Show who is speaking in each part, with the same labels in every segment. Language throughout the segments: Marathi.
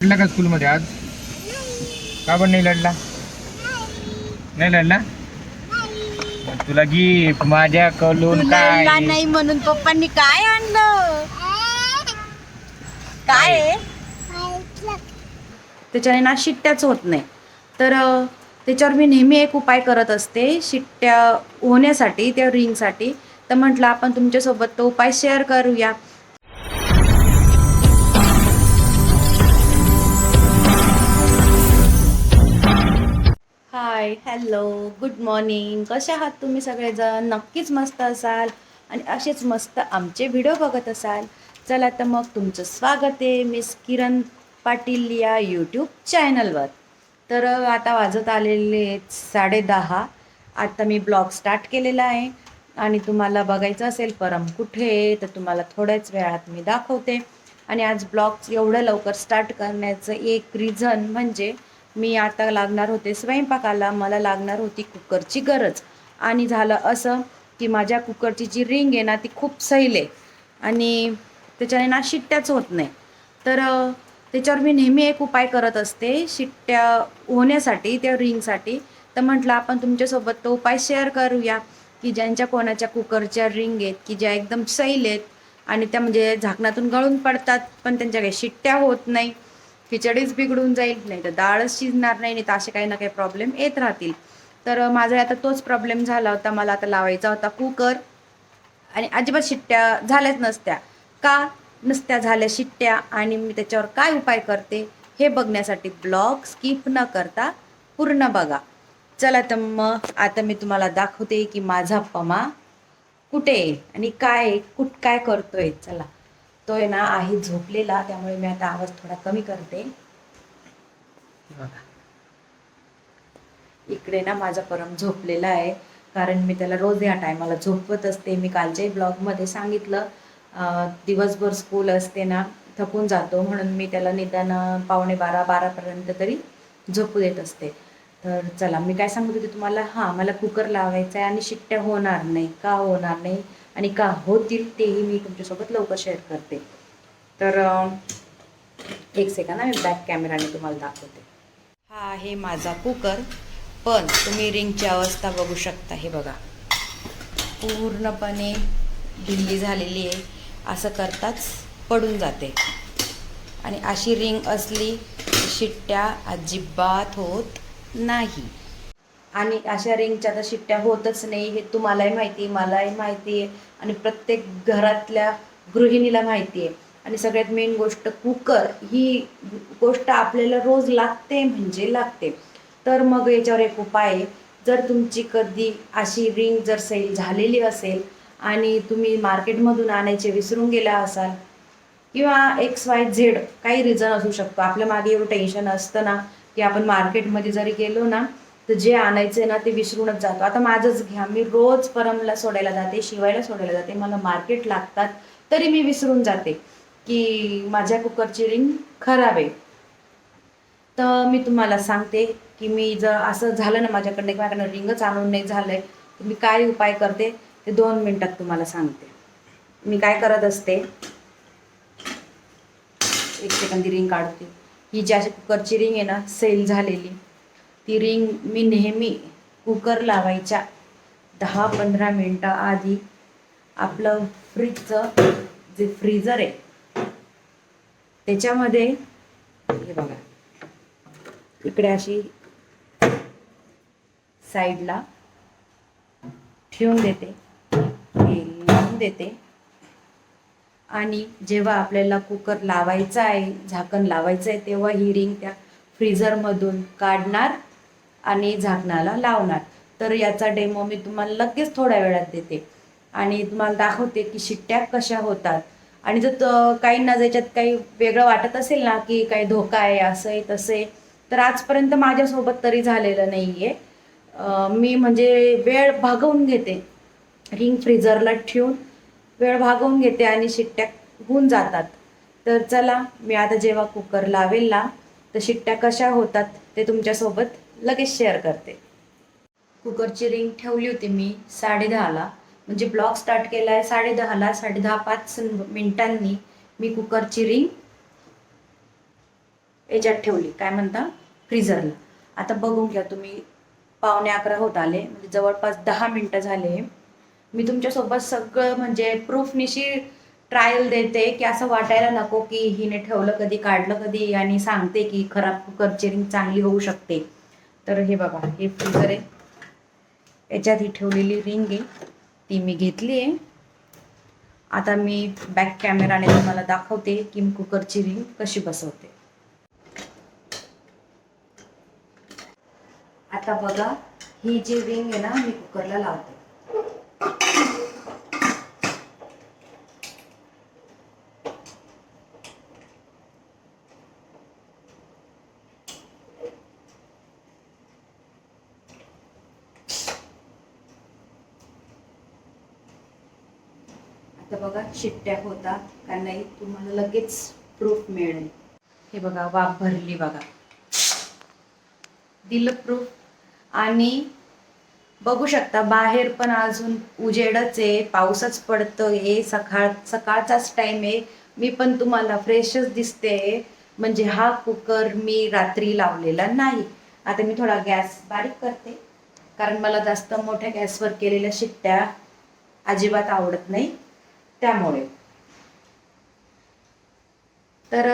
Speaker 1: लढला का स्कूलमध्ये आज? का पण नाही लढला? नाही लढला? तुला गिफ्ट माझ्याकडून काय?
Speaker 2: लढला नाही म्हणून पप्पांनी काय आणलं? काय आहे? त्याच्याने ना शिट्ट्याच होत नाही. तर अं, त्याच्यावर मी नेहमी एक उपाय करत असते शिट्ट्या होण्यासाठी त्या रिंगसाठी तर म्हटलं आपण तुमच्यासोबत तो उपाय शेअर करूया. हाय हॅलो गुड मॉर्निंग कसे आहात तुम्ही सगळेजण? नक्कीच मस्त असाल. आणि असेच मस्त आमचे व्हिडिओ बघत असाल. चला तर मग तुमचं स्वागत आहे मिस किरण पाटील या यूट्यूब चॅनलवर तर आता वाजत आलेले साडे दहा. आता मी ब्लॉग स्टार्ट केलेला आहे. आणि तुम्हाला बघायचं असेल परम कुठे तर तुम्हाला थोड्याच वेळात मी दाखवते. आणि आज ब्लॉग एवढं लवकर स्टार्ट करण्याचं एक रिझन म्हणजे मी आता लागणार होते स्वयंपाकाला मला लागणार होती कुकरची गरज. आणि झालं असं की माझ्या कुकरची जी रिंग आहे ना ती खूप सैल आहे. आणि त्याच्याने ना शिट्ट्याच होत नाही. तर त्याच्यावर मी नेहमी एक उपाय करत असते शिट्ट्या होण्यासाठी त्या रिंगसाठी. तर म्हटलं आपण तुमच्यासोबत तो उपाय शेअर करूया की ज्यांच्या कोणाच्या कुकरच्या रिंग आहेत की ज्या एकदम सैल आहेत. आणि त्या म्हणजे झाकणातून गळून पडतात पण त्यांच्या काही शिट्ट्या होत नाही. खिचडीच बिघडून जाईल नाही तर डाळच शिजणार नाही नाही तर असे काही ना काही प्रॉब्लेम येत राहतील. तर माझा आता तोच प्रॉब्लेम झाला होता मला आता लावायचा होता कुकर आणि अजिबात शिट्ट्या झाल्याच नसत्या. का नसत्या झाल्या शिट्ट्या? आणि मी त्याच्यावर काय उपाय करते? हे बघण्यासाठी ब्लॉग स्किप न करता पूर्ण बघा. चला तर मग आता मी तुम्हाला दाखवते की माझा पमा कुठे आणि काय आहे, कुठ काय करतोय. चला. आहे ना आहे झोपलेला त्यामुळे मी आता आवाज थोडा कमी करते. बघा. इकडे ना माझा परम झोपलेला आहे कारण मी त्याला रोज या टायमाला झोपवत असते. मी कालच्याही ब्लॉगमध्ये सांगितलं दिवसभर स्कूल असते ना थकून जातो म्हणून मी त्याला निदान पावणे बारा बारापर्यंत तरी झोपू देत असते. तर चला मी काय सांगत होते तुम्हाला? हां मला कुकर लावायचा आहे आणि शिट्ट्या होणार नाही. का होणार नाही? आणि का होतील तेही मी तुमच्यासोबत लवकर शेअर करते. तर एक सेकंद मी बॅक कॅमेराने तुम्हाला दाखवते. हा आहे माझा कुकर पण तुम्ही रिंगची अवस्था बघू शकता हे बघा. पूर्णपणे ढिल्ली झालेली आहे. असं करताच पडून जाते. आणि अशी रिंग असली शिट्ट्या अजिबात होत नाही. आणि अशा रिंगच्या तर शिट्ट्या होतच नाही हे तुम्हालाही माहिती आहे मलाही माहिती आहे आणि प्रत्येक घरातल्या गृहिणीला माहिती आहे. आणि सगळ्यात मेन गोष्ट कुकर ही गोष्ट आपल्याला रोज लागते म्हणजे लागते. तर मग याच्यावर एक उपाय आहे जर तुमची कधी अशी रिंग जर सेल झालेली असेल आणि तुम्ही मार्केटमधून आणायचे विसरून गेला असाल किंवा एक्स वाय झेड काही रिझन असू शकतो आपल्या मागे एवढं टेन्शन असतं ना की आपण मार्केटमध्ये जरी गेलो ना तर जे आणायचं ना ते विसरूनच जातो. आता माझंच घ्या. मी रोज परमला सोडायला जाते शिवायला सोडायला जाते. मला मार्केट लागतात तरी मी विसरून जाते की माझ्या कुकरची रिंग खराब आहे. तर मी तुम्हाला सांगते की मी जर असं झालं ना माझ्याकडनं माझ्याकडनं रिंगच आणून नाही झालंय तर मी काय उपाय करते ते दोन मिनटात तुम्हाला सांगते. मी काय करत असते एक सेकंद रिंग काढते. ही ज्या अशी कुकरची रिंग आहे ना सेल झालेली ती रिंग मी नेहमी कुकर लावायच्या. दहा पंधरा मिनटं आधी आपलं फ्रीजचं जे फ्रीजर आहे त्याच्यामध्ये हे बघा. इकडे अशी साईडला ठेवून देते हे लावून देते. आणि जेव्हा आपल्याला कुकर लावायचा आहे झाकण लावायचं आहे तेव्हा ही रिंग त्या फ्रीझरमधून काढणार. आणि झाकणाला लावणार. तर याचा डेमो मी तुम्हाला लगेच थोड्या वेळात देते. आणि तुम्हाला दाखवते की शिट्ट्या कशा होतात. आणि जर त- काहींना ज्याच्यात काही वेगळं वाटत असेल ना की काही धोका आहे असं आहे तसं आहे तर आजपर्यंत माझ्यासोबत तरी झालेलं नाही आहे मी म्हणजे वेळ भागवून घेते. रिंग फ्रीजरला ठेवून वेळ भागवून घेते आणि शिट्ट्या होऊन जातात. तर चला मी आता जेव्हा कुकर लावेल ना तर शिट्ट्या कशा होतात ते तुमच्यासोबत लगेच शेअर करते. कुकरची रिंग ठेवली होती मी साडेदहाला. म्हणजे ब्लॉग स्टार्ट केला आहे साडे दहाला साडे दहा पाच मिनिटांनी मी कुकरची रिंग याच्यात ठेवली. काय म्हणता? फ्रीझरला आता बघून घ्या तुम्ही. पावणे अकरा होत आले. म्हणजे जवळपास दहा मिनटं झाले. मी तुमच्यासोबत सगळं म्हणजे प्रूफनिशी ट्रायल देते की असं वाटायला नको की हिने ठेवलं कधी काढलं कधी आणि सांगते की खराब कुकरची रिंग चांगली होऊ शकते. तर हे बघा हे फ्रीजर आहे. याच्यात ही ठेवलेली रिंग आहे. ती मी घेतली आहे. आता मी बॅक कॅमेराने तुम्हाला दाखवते की कुकरची रिंग कशी बसवते. आता बघा ही जी रिंग आहे ना मी कुकरला लावते आता बघा शिट्ट्या होतात का नाही तुम्हाला लगेच प्रूफ मिळेल हे बघा वाफ भरली बघा. दिलं प्रूफ आणि बघू शकता बाहेर पण अजून उजेडच आहे पाऊसच पडतोय सकाळ सकाळचाच टाइम आहे. मी पण तुम्हाला फ्रेशच दिसते म्हणजे हा कुकर मी रात्री लावलेला नाही. आता मी थोडा गॅस बारीक करते. कारण मला जास्त मोठ्या गॅसवर केलेल्या शिट्ट्या अजिबात आवडत नाही. त्यामुळे. तर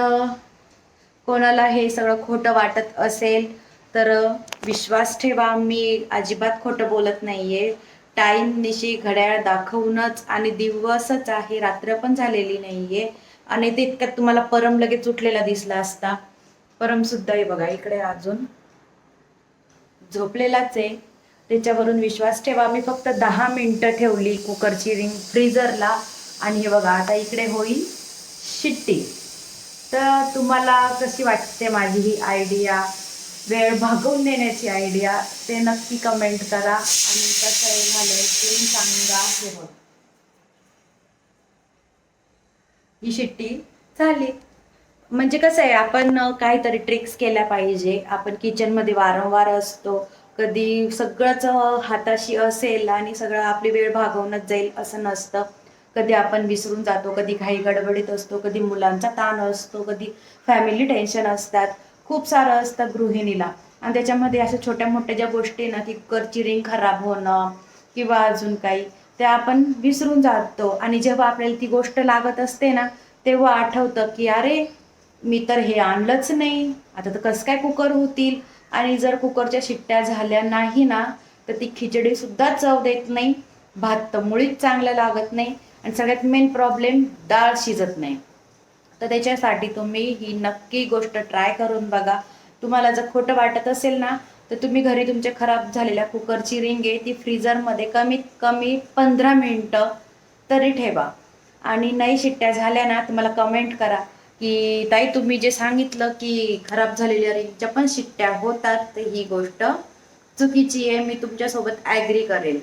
Speaker 2: कोणाला हे सगळं खोटं वाटत असेल तर विश्वास ठेवा. मी अजिबात खोटं बोलत नाहीये. टाईम निशी घड्याळ दाखवूनच आणि दिवसच आहे रात्र पण झालेली नाहीये. आणि ते इतक्यात तुम्हाला परम लगेच उठलेला दिसला असता. परम सुद्धा आहे बघा इकडे अजून. झोपलेलाच आहे. त्याच्यावरून विश्वास ठेवा. मी फक्त दहा मिनिटं ठेवली कुकरची रिंग फ्रीजरला आणि हे बघा आता इकडे होईल शिट्टी. तर तुम्हाला कशी वाटते माझी ही आयडिया वेळ भागवून देण्याची आयडिया ते नक्की कमेंट करा आणि कसं आहे झालंय ते सांगा हे बघ. ही शिट्टी झाली. म्हणजे कसं आहे आपण काहीतरी ट्रिक्स केल्या पाहिजे. आपण किचनमध्ये वारंवार असतो. कधी सगळंच हाताशी असेल आणि सगळं आपली वेळ भागवणंच जाईल असं नसतं. कधी आपण विसरून जातो कधी घाई गडबडीत असतो कधी मुलांचा ताण असतो कधी फॅमिली टेन्शन असतात. खूप सारं असतं गृहिणीला. आणि त्याच्यामध्ये अशा छोट्या मोठ्या ज्या गोष्टी ना की कुकरची रिंग खराब होणं किंवा अजून काही ते आपण विसरून जातो. आणि जेव्हा आपल्याला ती गोष्ट लागत असते ना तेव्हा आठवतं की अरे मी तर हे आणलंच नाही. आता तर कसं काय कुकर होतील? आणि जर कुकरच्या शिट्ट्या झाल्या नाही ना तर ती खिचडीसुद्धा चव देत नाही. भात तर मुळीच चांगलं लागत नाही. आणि सगळ्यात मेन प्रॉब्लेम डाळ शिजत नाही. तर त्याच्यासाठी तुम्ही ही नक्की गोष्ट ट्राय करून बघा. तुम्हाला जर खोटं वाटत असेल ना तर तुम्ही घरी तुमच्या खराब झालेल्या कुकरची रिंग आहे ती फ्रीजरमध्ये कमीत कमी पंधरा मिनटं तरी ठेवा. आणि नाही शिट्ट्या झाल्या ना तर मला कमेंट करा की ताई तुम्ही जे सांगितलं की खराब झालेल्या रिंगच्या पण शिट्ट्या होतात तर ही गोष्ट चुकीची आहे मी तुमच्यासोबत ॲग्री करेल.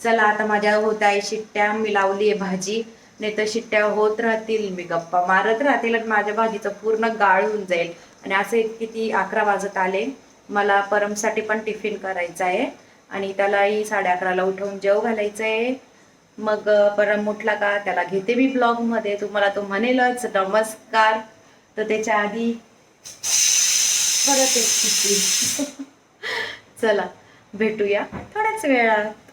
Speaker 2: चला आता माझ्या होत आहे शिट्ट्या मी लावली आहे भाजी. नाही तर शिट्ट्या होत राहतील मी गप्पा मारत राहतील आणि माझ्या भाजीचं पूर्ण गाळ होऊन जाईल. आणि असे किती अकरा वाजत आले. मला परमसाठी पण टिफिन करायचं आहे. आणि त्यालाही साडे अकराला उठवून जेव घालायचं आहे मग परम उठला का? त्याला घेते मी ब्लॉगमध्ये. तुम्हाला तो म्हणेलच नमस्कार. तर त्याच्या आधी परत एक चला भेटूया थोड्याच वेळात.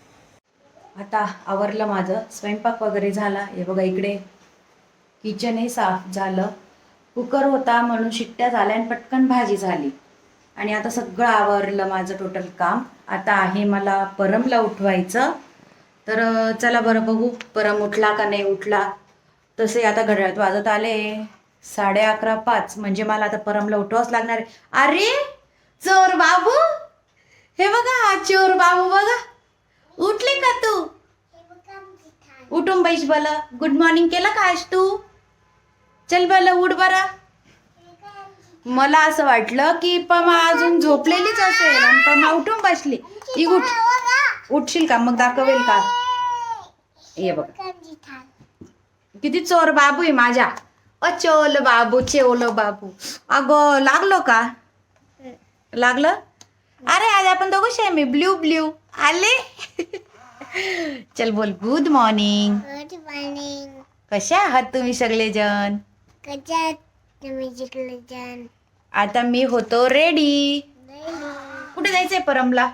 Speaker 2: आता आवरलं माझं. स्वयंपाक वगैरे झाला. हे बघा इकडे. किचनही साफ झालं. कुकर होता म्हणून शिट्ट्या झाल्या आणि पटकन भाजी झाली. आणि आता सगळं आवरलं माझं टोटल काम. आता आहे मला परमला उठवायचं. तर चला बरं बघू. परम उठला का नाही उठला. तसे आता घड्याळात वाजत आले. साडे अकरा पाच. म्हणजे मला आता परमला उठवाच लागणार अरे चोर बाबू! हे बघा हा चोर बाबू बघा. उठले का तू? उठून बैस बल गुड मॉर्निंग केलं का आज तू? चल बल उठ बरा. मला असं वाटलं की पमा अजून झोपलेलीच असेल आणि पमा उठून बसली. ती उठ. उठशील का? मग दाखवेल का? ये बघ. किती चोर बाबू आहे माझ्या. अचोल बाबू चेवल बाबू. अगं लागलो का? लागलं? अरे आज आपण दोघं शेमी ब्ल्यू ब्ल्यू आले? चल बोल. गुड मॉर्निंग
Speaker 3: गुड मॉर्निंग
Speaker 2: कशा आहात तुम्ही सगळेजण?
Speaker 3: कशात तुम्ही जिंकले जण
Speaker 2: आता मी होतो रेडी कुठे जायचंय परमला?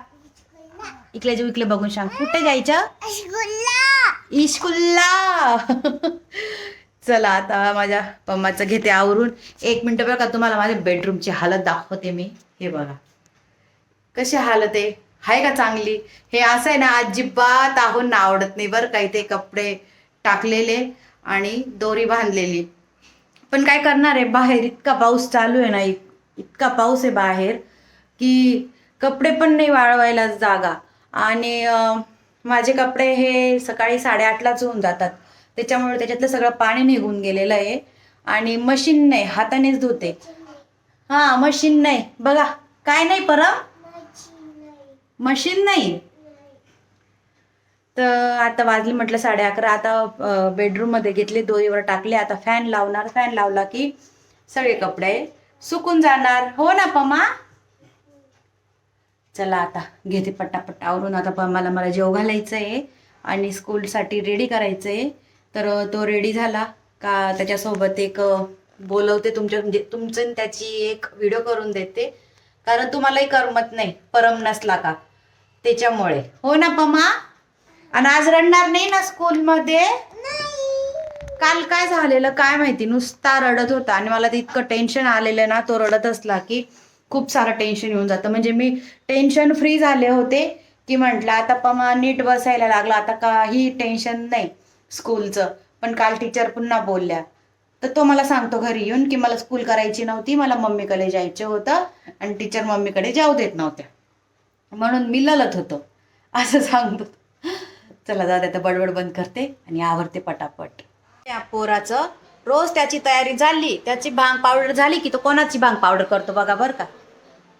Speaker 2: इकडे जो इकडे बघून सांग. कुठे जायचं? इस्कुल्ला. चला आता माझ्या पम्माचं घेते आवरून. एक मिनटं बघा तुम्हाला माझ्या बेडरूमची हालत दाखवते मी. हे बघा. कशी हालत आहे? आहे का चांगली? हे असं आहे ना अजिबात आहोंना आवडत नाही बरं काही ते कपडे टाकलेले आणि दोरी बांधलेली. पण काय करणार आहे? बाहेर इतका पाऊस चालू आहे ना इतका पाऊस आहे बाहेर की कपडे पण नाही वाळवायला जागा. आणि माझे कपडे हे सकाळी साडेआठलाच होऊन जातात. त्याच्यामुळे त्याच्यातलं सगळं पाणी निघून गेलेलं आहे. आणि मशीन नाही हातानेच धुते. हां मशीन नाही. बघा काय नाही परम? मशीन नाही. तर आता वाजली म्हटलं साडे अकरा. आता बेडरूममध्ये घेतले दोरीवर टाकले. आता फॅन लावणार. फॅन लावला की सगळे कपडे सुकून जाणार. हो ना पमा? चला आता घेते पटापट आवरून. आता पमाला मला जेव घालायचं आहे आणि स्कूलसाठी रेडी करायचं आहे तर तो रेडी झाला. का त्याच्यासोबत एक बोलवते तुमच्या म्हणजे तुमचं त्याची एक व्हिडिओ करून देते. कारण तुम्हालाही करमत नाही परम नसला का? त्याच्यामुळे. हो ना पमा? आणि आज रडणार नाही ना स्कूलमध्ये? काल काय झालेलं काय माहिती? नुसता रडत होता. आणि मला ते इतकं टेन्शन आलेलं ना तो रडत असला की खूप सारं टेन्शन येऊन जातं. म्हणजे मी टेन्शन फ्री झाले होते की म्हटलं आता पमा नीट बसायला लागला. आता काही टेन्शन नाही स्कूलचं. पण काल टीचर पुन्हा बोलल्या. तर तो मला सांगतो घरी येऊन की मला स्कूल करायची नव्हती मला मम्मीकडे जायचं होतं आणि टीचर मम्मीकडे जाऊ देत नव्हत्या. म्हणून मी ललत होतो. असं सांगतो. चला जाऊ दे आता बडबड बंद करते आणि आवरते पटापट. या पोराचं रोज त्याची तयारी झाली त्याची भांग पावडर झाली की तो कोणाची भांग पावडर करतो बघा बरं का?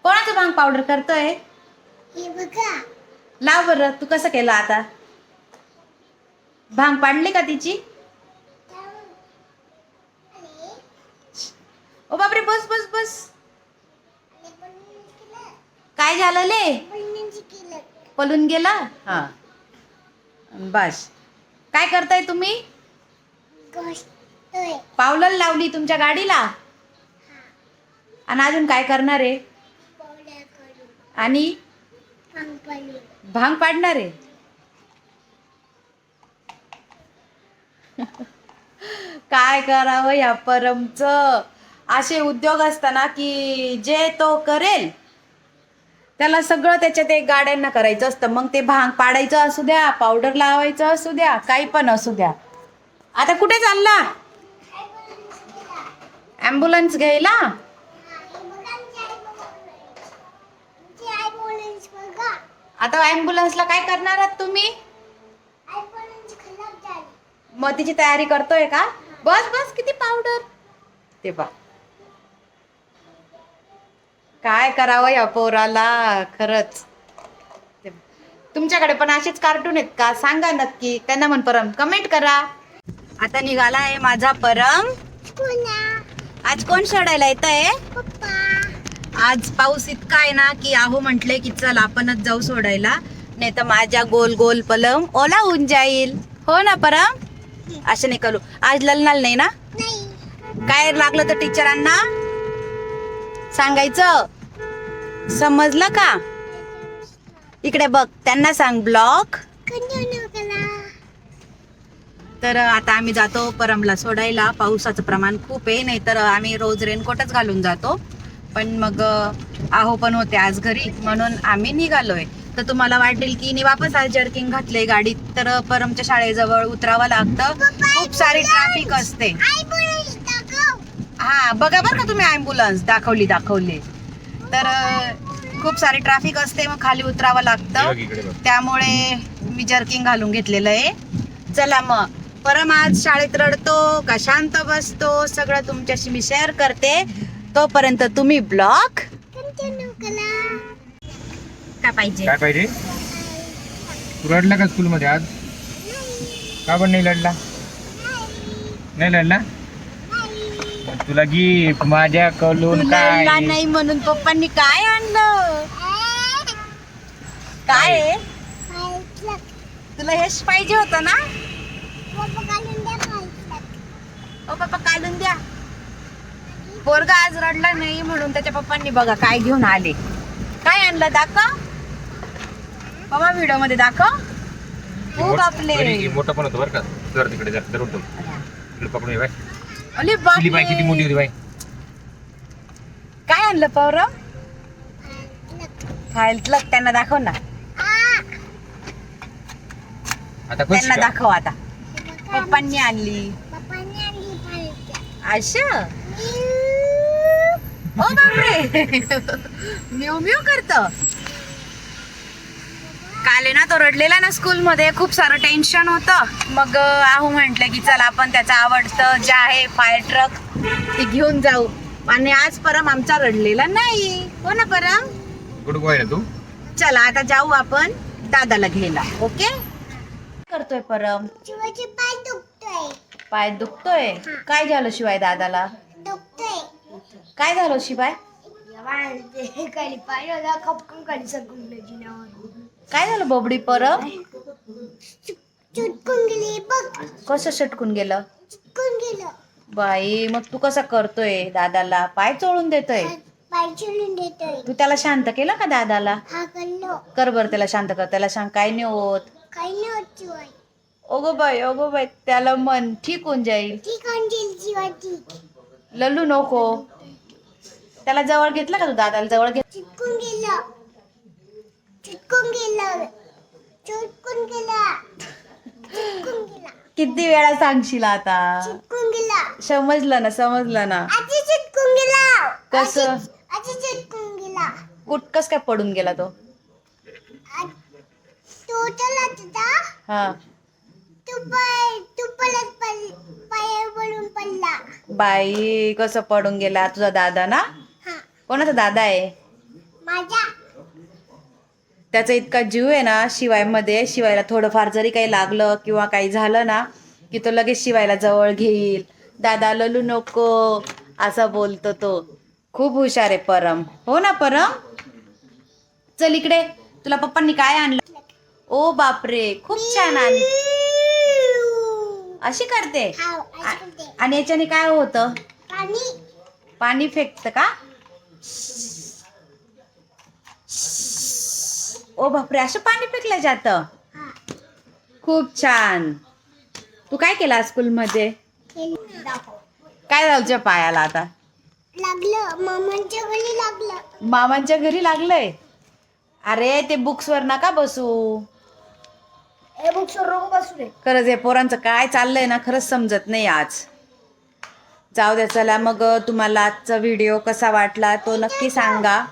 Speaker 2: कोणाचं भांग पावडर करतोय? लाव बरं तू कसं केलं आता? भांग पाडली का तिची? ओ बापरे बस बस बस. काय झालं ले? पळून गेला? हा. बस. काय करताय तुम्ही? पावलर लावली तुमच्या गाडीला? आणि अजून काय करणार आहे? आणि? भांग पाडणार आहे? काय करावं या परमचं? असे उद्योग असताना की जे तो करेल त्याला सगळं त्याच्यात एक गाड्यांना करायचं असतं. मग ते भांग पाडायचं असू द्या पावडर लावायचं असू द्या काही पण असू द्या. आता कुठे चालला? ॲम्ब्युलन्स घ्यायला? आता ॲम्ब्युलन्सला काय करणार आहात तुम्ही? मग तिची तयारी करतोय का? बस बस किती पावडर ते बा काय करावं या पोराला? खरंच. तुमच्याकडे पण असेच कार्टून आहेत का? सांगा नक्की. त्यांना म्हण परम कमेंट करा. आता निघाला आहे माझा परम. आज कोण सोडायला येत आहे आज पाऊस इतका आहे ना की आहो म्हटले की चल आपणच जाऊ सोडायला नाही तर माझ्या गोल गोल पलम ओला होऊन जाईल. हो ना परम? असं नाही करू. आज ललनाल नाही ना? काय लागलं तर टीचरांना सांगायचं? समजलं का? इकडे बघ त्यांना सांग ब्लॉक. तर आता आम्ही जातो परमला सोडायला. पावसाचं प्रमाण खूप आहे नाहीतर आम्ही रोज रेनकोटच घालून जातो. पण मग आहो पण होते आज घरी म्हणून आम्ही निघालोय. तर तुम्हाला वाटेल की नि वापस आज जर्किंग घातले गाडीत. तर परमच्या शाळेजवळ उतरावं लागतं. खूप सारी ट्रॅफिक असते. हा बघा बरं का तुम्ही ॲम्ब्युलन्स दाखवली दाखवली. तर खूप सारी ट्रॅफिक असते मग खाली उतरावं लागतं. त्यामुळे मी जर्किंग घालून घेतलेलं आहे. चला मग. परम आज शाळेत रडतो का शांत बसतो सगळं तुमच्याशी मी शेअर करते. तोपर्यंत तुम्ही ब्लॉग काय पाहिजे?
Speaker 1: काय पाहिजे? तू रडला का स्कूलमध्ये आज? का पण नाही लढला नाही. लढला तुला गिफ्ट माझ्याकडून
Speaker 2: तुला
Speaker 1: काय?
Speaker 2: नाही म्हणून पप्पांनी काय आणलं? काय? आहे? तुला हेच पाहिजे होतं ना? ओ पप्पा काढून द्या. पोरगा आज रडला नाही म्हणून त्याच्या पप्पांनी बघा काय घेऊन आले. काय आणलं दाखव. बाबा व्हिडिओमध्ये दाखव बापले
Speaker 1: घरी मोठं पण होतं बरं का. जर तिकडे जर धरून ठेव. इकडे पकडून ये बाय.
Speaker 2: अरे
Speaker 1: पिली बाय किती मोठी
Speaker 2: बापरे
Speaker 1: होती बाय
Speaker 2: काय आणलं पौरव खायला त्यांना दाखव ना.
Speaker 1: आता खुश
Speaker 2: त्यांना
Speaker 1: का?
Speaker 2: दाखव आता. पप्पांनी आणली. अशा ओ बापरे. म्यू म्यू करत. काल आहे ना तो रडलेला ना स्कूल मध्ये खूप सारं टेन्शन होतं. मग आहू म्हटलं की चला आपण त्याचं आवडतं जे आहे फायर ट्रक ते घेऊन जाऊ. आणि आज परम आमचा रडलेला नाही. हो ना परम?
Speaker 1: गुड बॉय ना तू?
Speaker 3: चला आता जाऊ आपण दादाला घ्यायला. ओके?
Speaker 2: करतोय परम?
Speaker 4: शिवाजी पाय दुखतोय.
Speaker 2: पाय दुखतोय? काय झालं शिवाय दादाला?
Speaker 4: दुखतोय.
Speaker 2: काय झालं शिवाय?
Speaker 4: खाली पाय खपकन खाली
Speaker 2: काय झालं बबडी परम
Speaker 4: चुटकून गेली बघ.
Speaker 2: कसं सटकून गेलं?
Speaker 4: चुटकून गेलं.
Speaker 2: बाई मग तू कसा करतोय दादाला? पाय चोळून देतोय.
Speaker 4: पाय चिडून देतोय.
Speaker 2: तू त्याला शांत केलं का दादाला?
Speaker 4: हा
Speaker 2: कर बर त्याला शांत कर. त्याला सांग काय नाही होत.
Speaker 4: काही नाही होत शिवाय
Speaker 2: ओगो बाई ओगो बाई त्याला मन ठीक होऊन जाईल.
Speaker 4: शिवाय ठीक.
Speaker 2: लल्लू नको. त्याला जवळ घेतलं का तू दादाला? जवळ घेत
Speaker 4: चिटकून गेलं. चिटकून गेलं. चिटकून गेला. चिटकून गेला.
Speaker 2: किती वेळा सांगशील आता?
Speaker 4: चिटकून गेला.
Speaker 2: समजलं ना समजलं ना.
Speaker 4: आजी चिटकून गेला.
Speaker 2: कसं?
Speaker 4: आजी- आजी चिटकून गेला.
Speaker 2: कुठ कस काय पडून गेला तो?
Speaker 4: आ- तो चला
Speaker 2: हा.
Speaker 4: तू पाय तू पलट पडला.
Speaker 2: बाई कसं पडून गेला? तुझा दादा ना?
Speaker 4: हा.
Speaker 2: कोणाचा दादा आहे?
Speaker 4: माझ्या
Speaker 2: त्याचा इतका जीव आहे ना शिवायमध्ये शिवायला थोडंफार जरी काही लागलं किंवा काही झालं ना की तो लगेच शिवायला जवळ घेईल. दादा ललू नको असा बोलतो तो. खूप हुशार आहे परम. हो ना परम? चल इकडे. तुला पप्पांनी काय आणलं? ओ बापरे खूप छान आण अशी करते?
Speaker 4: हा.
Speaker 2: आणि याच्याने काय होतं?
Speaker 4: पाणी.
Speaker 2: पाणी फेकतं का? ओ बापरे असं पाणी फेकलं जातं?
Speaker 4: हा
Speaker 2: खूप छान. तू काय केला स्कूलमध्ये?
Speaker 4: केलं. दाखव.
Speaker 2: काय झालं पायाला आता?
Speaker 4: लागलं मामांच्या घरी लागलं.
Speaker 2: मामांच्या घरी लागलंय? अरे ते बुक्स वर नका बसू.
Speaker 4: ए बुक रोग बसू रे.
Speaker 2: खरंच हे पोरांचं काय चाललंय ना खरंच समजत नाही आज. जाऊ द्या चला मग तुम्हाला आजचा व्हिडिओ कसा वाटला तो नक्की सांगा.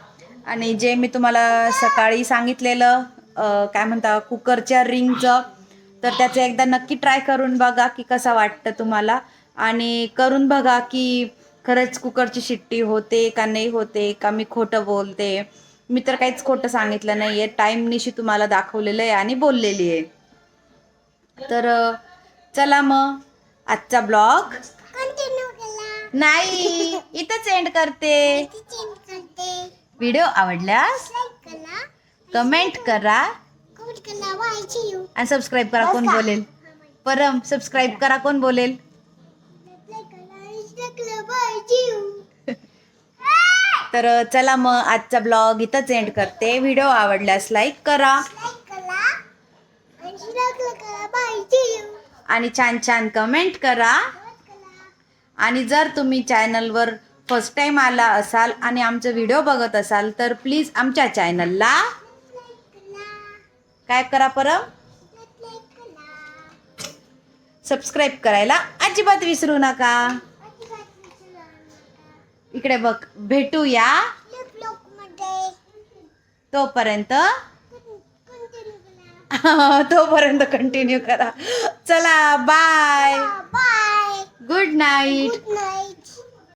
Speaker 2: आणि जे मी तुम्हाला सकाळी सांगितलेलं काय म्हणता कुकरच्या रिंगचं तर त्याचं एकदा नक्की ट्राय करून बघा की कसा वाटतं तुम्हाला. आणि करून बघा की खरंच कुकरची शिट्टी होते का नाही होते का मी खोटं बोलते. मी तर काहीच खोटं सांगितलं नाही आहे टाईमनिशी तुम्हाला दाखवलेलं आहे आणि बोललेली आहे. तर चला मग आजचा ब्लॉग. नाही इथंच एंड करते. व्हिडिओ आवडल्यास कमेंट करा आणि सबस्क्राईब करा कोण बोलेल. परम सबस्क्राईब करा कोण बोलेल. तर चला मग आजचा ब्लॉग इथंच एंड करते. व्हिडिओ आवडल्यास लाईक करा. आणि छान छान कमेंट करा. आणि जर तुम्ही चॅनलवर फर्स्ट टाईम आला असाल आणि आमचे व्हिडिओ बघत असाल तर प्लीज आमच्या चॅनलला काय करा परम सबस्क्राईब करायला अजिबात विसरू नका. इकडे बघ भेटूया. तोपर्यंत तोपर्यंत कंटिन्यू करा. चला bye
Speaker 4: bye
Speaker 2: good night
Speaker 4: good night